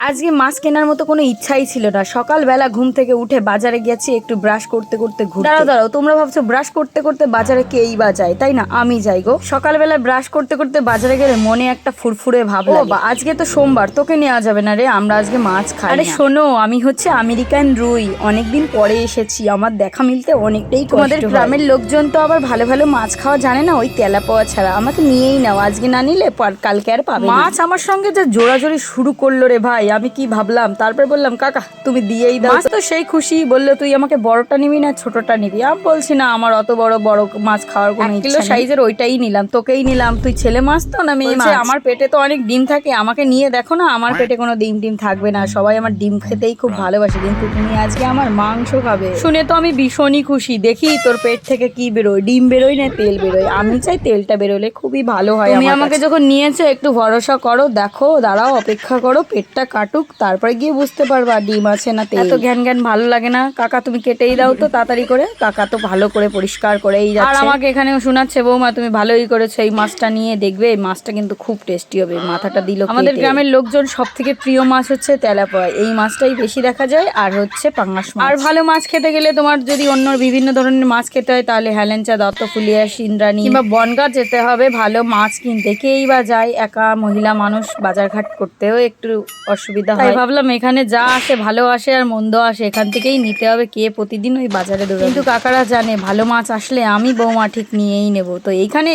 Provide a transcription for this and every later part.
আজকে মাছ কেনার মতো কোনো ইচ্ছাই ছিল না। সকালবেলা ঘুম থেকে উঠে বাজারে গেছি একটু ব্রাশ করতে করতে ঘুরে দাঁড়াও দাঁড়াও তোমরা ভাবছ ব্রাশ করতে করতে বাজারে কেই বা যায়? তাই না? আমি যাই গো। সকালবেলা ব্রাশ করতে করতে বাজারে গেলে মনে একটা ফুরফুরে ভাব ও বা আজকে তো সোমবার তোকে নেওয়া যাবে না রে আমরা আজকে মাছ খাই আরে শোনো আমি হচ্ছে আমেরিকান রুই। অনেকদিন পরে এসেছি আমার দেখা মিলতে অনেকটাই তোমাদের গ্রামের লোকজন তো আবার ভালো ভালো মাছ খাওয়া জানে না ওই তেলা পাওয়া ছাড়া। আমাকে নিয়েই নাও আজকে না নিলে পর- কালকে আর পাবে মাছ আমার সঙ্গে যে জোরাজোরি শুরু করল রে ভাই আমি কি ভাবলাম? তারপর বললাম কাকা তুমি দিয়েই দাও। মাছ তো সেই খুশি বলল তুই আমাকে বড়টা নিবি না ছোটটা নিবি? আমি বলছি না আমার অত বড় বড় মাছ খাওয়ার কোনো কিলো সাইজের ওইটাই নিলাম তোকেই নিলাম। তুই ছেলে মাছ তো না মেয়ে মাছ? আমার পেটে তো অনেক ডিম থাকে আমাকে নিয়ে দেখো না আমার পেটে কোনো ডিম ডিম থাকবে না। সবাই আমার ডিম খেতেই খুব ভালোবাসে কিন্তু তুমি আজকে আমার মাংস খাবে। শুনে তো আমি ভীষণই খুশি। দেখি তোর পেট থেকে কি বেরোয়। ডিম বেরোয় না তেল বেরোয়? আমি চাই তেলটা বেরোলে খুবই ভালো হয় তুমি আমাকে যখন নিয়েছো একটু ভরসা করো দেখো দাঁড়াও অপেক্ষা করো পেটটা কাটুক তারপরে গিয়ে বুঝতে পারবা ডিম আছে না তেল। এত জ্ঞান জ্ঞান ভালো লাগে না। কাকা তুমি কেটেই দাও তো তাড়াতাড়ি করে। কাকা তো ভালো করে পরিষ্কার করেই যাচ্ছে। আর আমাকে এখানেও শোনাচ্ছে বৌমা তুমি ভালোই করেছ। এই মাছটা নিয়ে দেখবে এই মাছটা কিন্তু খুব টেস্টি হবে। মাথাটা দিল আমাদের গ্রামের লোকজন সব থেকে প্রিয় মাছ হচ্ছে তেলাপয়া। এই মাছটাই বেশি দেখা যায় আর হচ্ছে পাঙ্গাস মাছ। আর ভালো মাছ খেতে গেলে তোমার যদি অন্য বিভিন্ন ধরনের মাছ খেতে হয় তাহলে হ্যালেঞ্চা দত্ত ফুলিয়া সিন্দ্রানি কিংবা বনগাঁ যেতে হবে ভালো মাছ কিনতে। কেই বা যায় একা মহিলা মানুষ বাজারঘাট করতেও একটু অসুবিধা। হয়। ভাবলাম এখানে যা আসে ভালো আসে আর মন্দ আসে এখান থেকেই নিতে হবে কে প্রতিদিন ওই বাজারে দৌড়াবে। কিন্তু কাকারা জানে ভালো মাছ আসলে আমি বৌমা ঠিক নিয়েই নেব। তো এইখানে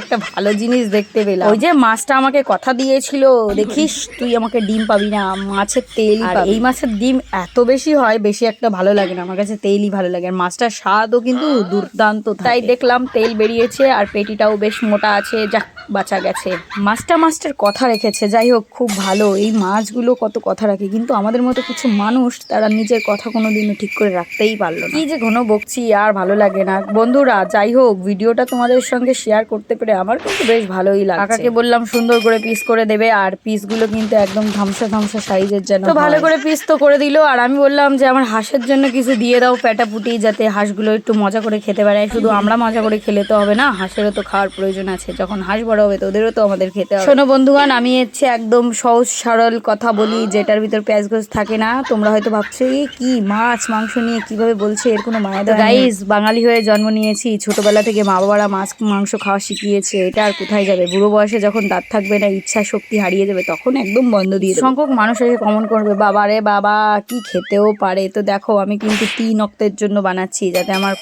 একটা ভালো জিনিস দেখতে পেলাম। ওই যে মাছটা আমাকে কথা দিয়েছিল দেখিস তুই আমাকে ডিম পাবি না মাছের তেল আর এই মাছের ডিম এত বেশি হয় বেশি একটা ভালো লাগে না আমার কাছে তেলই ভালো লাগে। আর মাছটার স্বাদও কিন্তু দুর্দান্ত তাই দেখলাম তেল বেরিয়েছে আর পেটিটাও বেশ মোটা আছে যাক বাঁচা গেছে। মাছটা মাছটার কথা রেখেছে। যাই হোক খুব ভালো। এই মাছগুলো কত কথা রাখে। কিন্তু আমাদের মতো কিছু মানুষ তারা নিজের কথা কোনোদিনও ঠিক করে রাখতেই পারল না। কি যে ঘন বকছি আর ভালো লাগে না। বন্ধুরা যাই হোক ভিডিওটা তোমাদের সঙ্গে শেয়ার করতে পেরে আমার কিন্তু বেশ ভালোই লাগে কাকাকে বললাম সুন্দর করে পিস করে দেবে। আর পিসগুলো কিন্তু একদম ধামসা ধামসা সাইজের যেন তো ভালো করে পিস তো করে দিল। আর আমি বললাম যে আমার হাঁসের জন্য কিছু দিয়ে দাও প্যাটাপুটি যাতে হাঁসগুলো একটু মজা করে খেতে পারে। শুধু আমরা মজা করে খেলে তো হবে না হাঁসেরও তো খাওয়ার প্রয়োজন আছে। যখন হাঁস বড় হবে তো ওদেরও তো আমাদের খেতে হবে। শোনো বন্ধুগান আমি হচ্ছে একদম সহজ সরল কথা বলি যেটার ভিতর পেঁয়াজ গোছ থাকে না। তোমরা হয়তো ভাবছ "এ কি মাছ মাংস নিয়ে কীভাবে বলছে? এর কোনো মায়া গাইস বাঙালি হয়ে জন্ম নিয়েছি ছোটবেলা থেকে মা বাবারা মাছ মাংস খাওয়া শিখিয়েছে এটা আর কোথায় যাবে? বুড়ো বয়সে যখন দাঁত থাকবে না ইচ্ছা শক্তি হারিয়ে যাবে তখন একদম বন্ধ দিয়ে সংখ্যক মানুষ এসে কমন করবে বাবা রে বাবা কি খেতেও পারে? তো দেখো আমি কিন্তু তিন অক্তের জন্য বানাচ্ছি যাতে আমার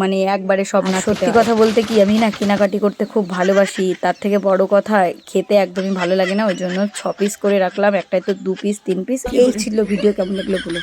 মানে একবারে সব না সত্যি কথা বলতে কি আমি না কেনাকাটি করতে খুব ভালোবাসি তার থেকে বড় কথা, খেতে একদমই ভালো লাগে না, ওই জন্য ছ পিস করে রাখলাম, একটাই তো দু পিস তিন পিস এই ছিল ভিডিও কেমন লাগল বলে